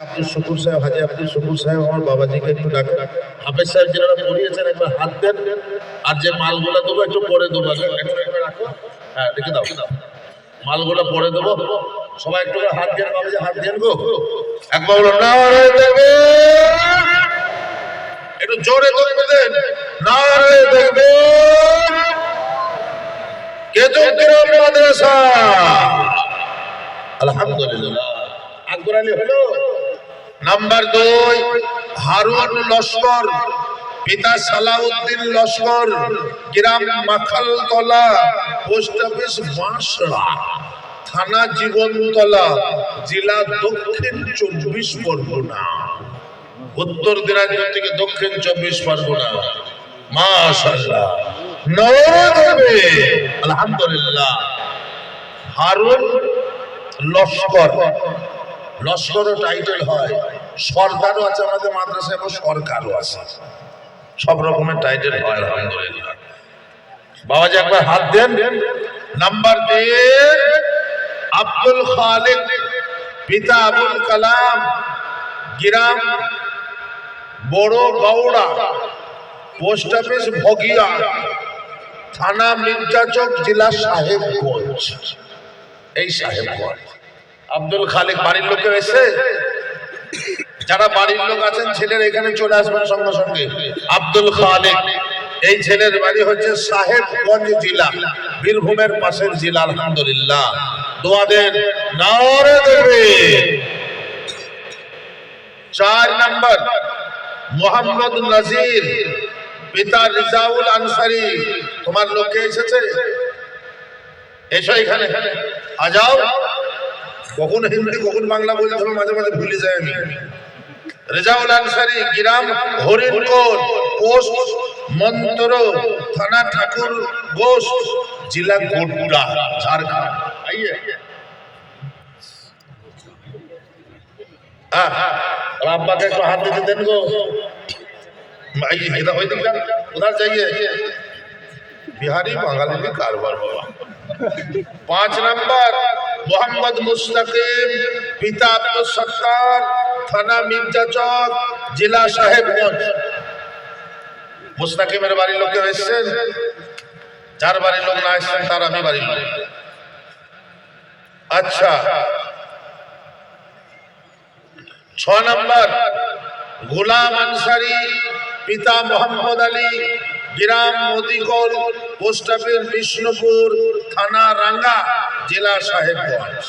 আব্দুল শুকুর সাহেব, হাজি আব্দুল শুকুর সাহেব আমার বাবাজিকে একটু ডাকেন। হাফেজ সাহেব যারা পড়িয়েছেন, একবার হাত দেন। আর যে মালগুলো দেবো, একটু পরে দেবো। রাখো হ্যাঁ রেখে দাও। মালগুলো পরে দেবো। সবাই একটু করে হাত দেন, বাবাজি, হাত দেন গো। একবার বলো নারে দেবে একটু জোরে করবে দেন নারে দেবে কেতুগ্রাম মাদ্রাসা? আলহামদুলিল্লাহ। আকবর আলী হলো। নাম্বার দুই, হারুন লস্কর, পিতা সালাউদ্দিন লস্কর, গ্রাম মাখালতলা, পোস্ট অফিস বাঁশড়া, থানা জীবনতলা, জেলা দক্ষিণ চব্বিশ পরগনা। উত্তর দিনাজপুর থেকে দক্ষিণ চব্বিশ পরগনা। মাশাআল্লাহ। নবদেবে আলহামদুলিল্লাহ। হারুন লস্কর। লস্করও টাইটেল হয়। সরকারও আছে আমাদের মাদ্রাসা এবং সরকারও আছে। সব রকমের টাইটেল হয়। আলহামদুলিল্লাহ। বাবাজি একবার হাত দেন। নাম্বার দিয়ে আব্দুল খালিক পিতা আবুল কালাম গ্রাম বড় গৌড়া পোস্ট অফিস ভগিয়া থানা মির্জাচক জেলা সাহেবগঞ্জ। এই সাহেবগঞ্জ। আব্দুল খালেক বাড়ির লোকে এসে যারা বাড়ির লোক আছেন, ছেলের এখানে চলে আসবেন সঙ্গে সঙ্গে। আব্দুল খালিক, এই ছেলের বাড়ি হচ্ছে সাহেবগঞ্জ জেলা, বীরভূমের পাশের জেলা, আলহামদুলিল্লাহ। দোয়াদের নারে দেবে। চার নাম্বার, মোহাম্মদ নাজির, পিতা রিজাউল আনসারি। তোমার লোকে এসেছে? এসো এখানে। আ যাও। কখন হিন্দি কখন বাংলা হবে, মাঝে মাঝে ভুলে যায় আমি। রেজাউল আনসারি গ্রাম হরিণকোট পোস্ট মন্ত্র থানা ঠাকুর ঘোষ জেলা গোড্ডা ঝাড়খণ্ড আইয়ে হ্যাঁ হ্যাঁ और अब्बा के को हाथ देते देन को आइए इधर वही दिख उधर जाइए बिहारी बंगाली में कारोबार बाबा पांच नंबर মোহাম্মদ মুস্তাকিম পিতা আব্দুল সত্তার থানা মির্জা চক জেলা সাহেবগঞ্জ। মুস্তাকিমের বাড়ির লোকে এসছেন। যার বাড়ির লোক না এসছেন, তার আমি বাড়ির লোক। আচ্ছা ছ নম্বর, গোলাম আনসারি, পিতা মোহাম্মদ আলী, গ্রাম মদিকল পোস্ট অফিস বিষ্ণুপুর, থানা রাঙ্গা। জেলা সাহেবগঞ্জ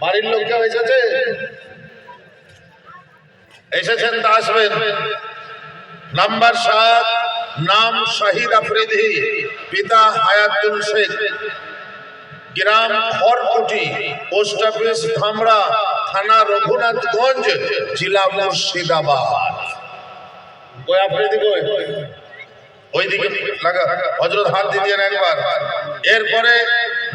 বাড়ির লোক কেউ এসেছে? এসেছেন তা আসবেন। নাম্বার সাত, নাম শাহিদ আফ্রিদি, পিতা হায়াতুল শেখ। গ্রাম খড়কুটি, পোস্ট অফিস ধামড়া থানা রঘুনাথগঞ্জ, জেলা মুর্শিদাবাদ। কই আফ্রিদি কই? ওইদিকে লাগা হজরত হাত দিতেন একবার। এরপরে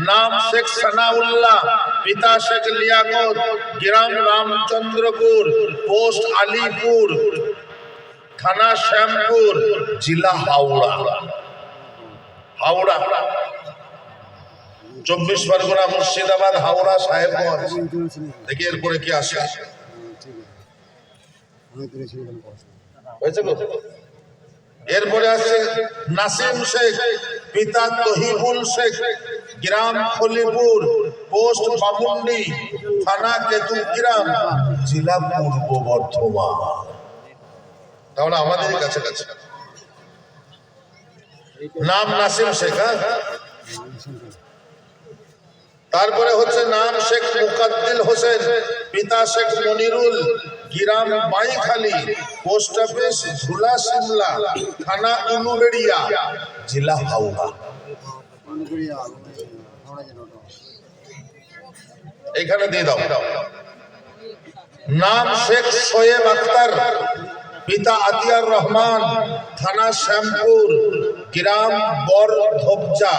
নাম শেখ সানাউল্লাহ, পিতা শেখ লিয়াকত, গ্রাম রামচন্দ্রপুর, পোস্ট আলিপুর, থানা শ্যামপুর, জেলা হাওড়া। হাওড়া। চব্বিশ পরগনা মুর্শিদাবাদ, হাওড়া, সাহেবগঞ্জ। দেখি এরপরে কি আসে? এরপরে আছে নাসিম শেখ, পিতা তহিবুল শেখ। গ্রাম খলিপুর পোস্ট বামুন্ডি, থানা কেতুগ্রাম জেলা পূর্ব বর্ধমান। তাহলে আমাদের কাছে কাছে নাম নাসিম শেখ হ্যাঁ? তারপরে হচ্ছে নাম শেখ মুকাদ্দিল হোসেন, পিতা শেখ মনিরুল, গ্রাম বাইখালি পোস্ট অফিস ঝুলা সিমলা, থানা উলুবেড়িয়া, জেলা হাওড়া। এখানে দিয়ে দাও। নাম শেখ শোয়েব আক্তার পিতা আতিয়ার রহমান, থানা শ্যামপুর, গ্রাম বর ধোপজা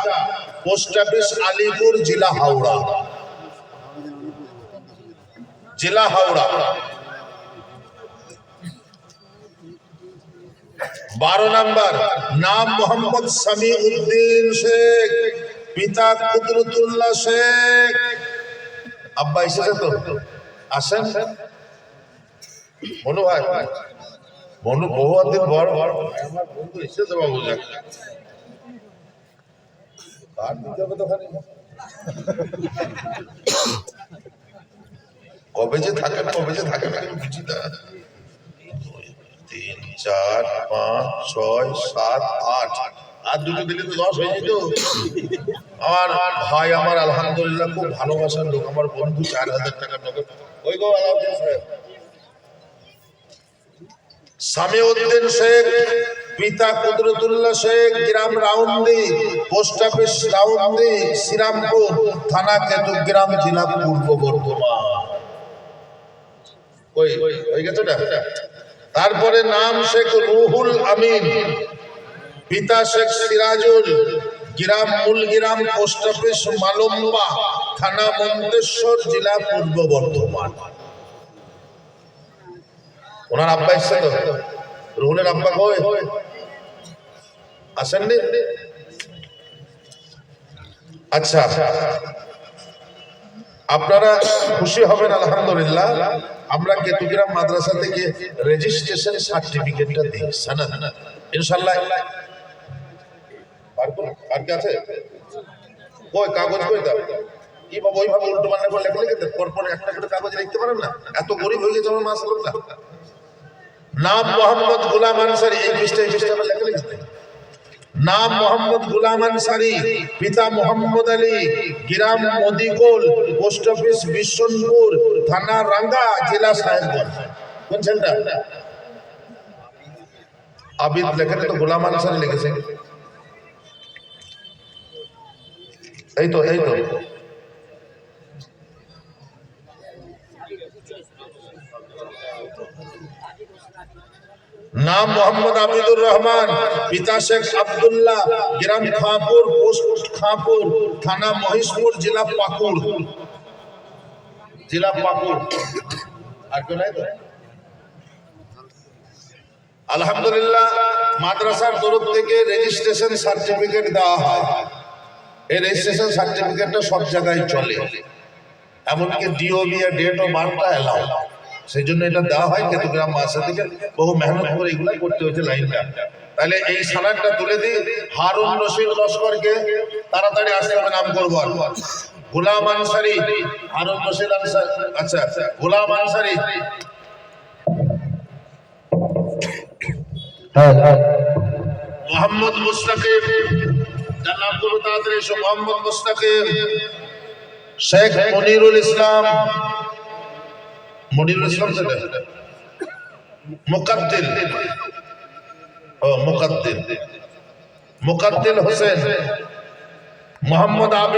পোস্ট অফিস আলিপুর, জেলা হাওড়া। জেলা হাওড়া। বারো নাম্বার, নাম মোহাম্মদ সামি উদ্দিন শেখ। পিতা কুদরতুল্লাহ শেখ। আব্বা এসেছে তো। আসেন। মনু ভাই, মনু বহু দিন বড়। বড় বন্ধু এসেছে বাবু যাক কবে যে থাকে না, কবে যে থাকে না বুঝি না। তিন, চার, পাঁচ, ছয়, সাত, আট। আর দুটো দিলে তো দশ হয়ে যেত। আমার ভাই আমার আলহামদুলিল্লাহ খুব ভালোবাসার লোক। আমার বন্ধু চার হাজার টাকার ওই গো শেখ, পিতা কুদরতুল্লাহ শেখ, গ্রাম রাউন্দি পোস্ট অফিস রাউন্দি শ্রীরামপুর, থানা কেতুগ্রাম, জেলা পূর্ব বর্ধমান। ওই ওই গেছে তারপরে নাম শেখ রুহুল আমিন। পিতা শেখ সিরাজুল গ্রাম মূলগ্রাম পোস্ট অফিস মালম্বা, থানা মন্তেশ্বর, জেলা পূর্ব বর্ধমান। ওনার আব্বা এসছে তো? রুহুলের আব্বা কই? আসেননি? আচ্ছা আপনারা খুশি হবেন, আলহামদুলিল্লাহ। আমরা কেতুগ্রাম মাদ্রাসা থেকে রেজিস্ট্রেশন সার্টিফিকেটটা দিই সানা ইনশাল্লাহ আর কোন আর কি আছে? কই, কাগজ কই দাও কি বাবা, ওইভাবে উল্টো করে লেখা লিখে? পর পর একটা করে কাগজ লিখতে পারেন না? এত গরিব হয়ে গেছে আমার মাসাল্লাহ নাম মোহাম্মদ গুলাম আনসারি। এই পৃষ্ঠা এই আমার লেখা লিখতে নাম মোহাম্মদ গুলাম আনসারি। পিতা মোহাম্মদ আলী। গ্রাম পোস্ট অফিস বিশ্বনপুর থানা রাঙ্গা, জেলা সাহেবগঞ্জ। কোন ছেলেটা? আবিদ লেখেন তো গোলাম আনসারি লিখেছে। এই তো এই তো। নাম মোহাম্মদ আবিদুর রহমান, পিতা শেখ আব্দুল্লাহ, গ্রাম খাঁপুর, পোস্ট খাঁপুর, থানা মহিষপুর, জেলা পাকুড়। জেলা পাকুড়। আর কেউ নাই তো? আলহামদুলিল্লাহ, মাদ্রাসার তরফ থেকে রেজিস্ট্রেশন সার্টিফিকেট দেওয়া হয়। এই রেজিস্ট্রেশন সার্টিফিকেটটা সব জায়গায় চলে। এমনকি ডিওবি এর ডেট ও বারটা এলাও সেই জন্য এটা দেওয়া হয় কেতুগ্রাম মাসা থেকে। বহু মেহনত করে এগুলো করতে হয়েছে লাইনটা। তাহলে এই সালাদটা তুলে দিই হারুন রশিদ লস্করকে তাড়াতাড়ি আসতে হবে নাম করব আর গোলাম আনসারি হারুন রশিদ আনসার আচ্ছা গোলাম আনসারি। মোহাম্মদ মুস্তাকিম। নাম করব তাড়াতাড়ি এসো মোহাম্মদ মুস্তাকিম। শেখ মনিরুল ইসলাম। মনিরুল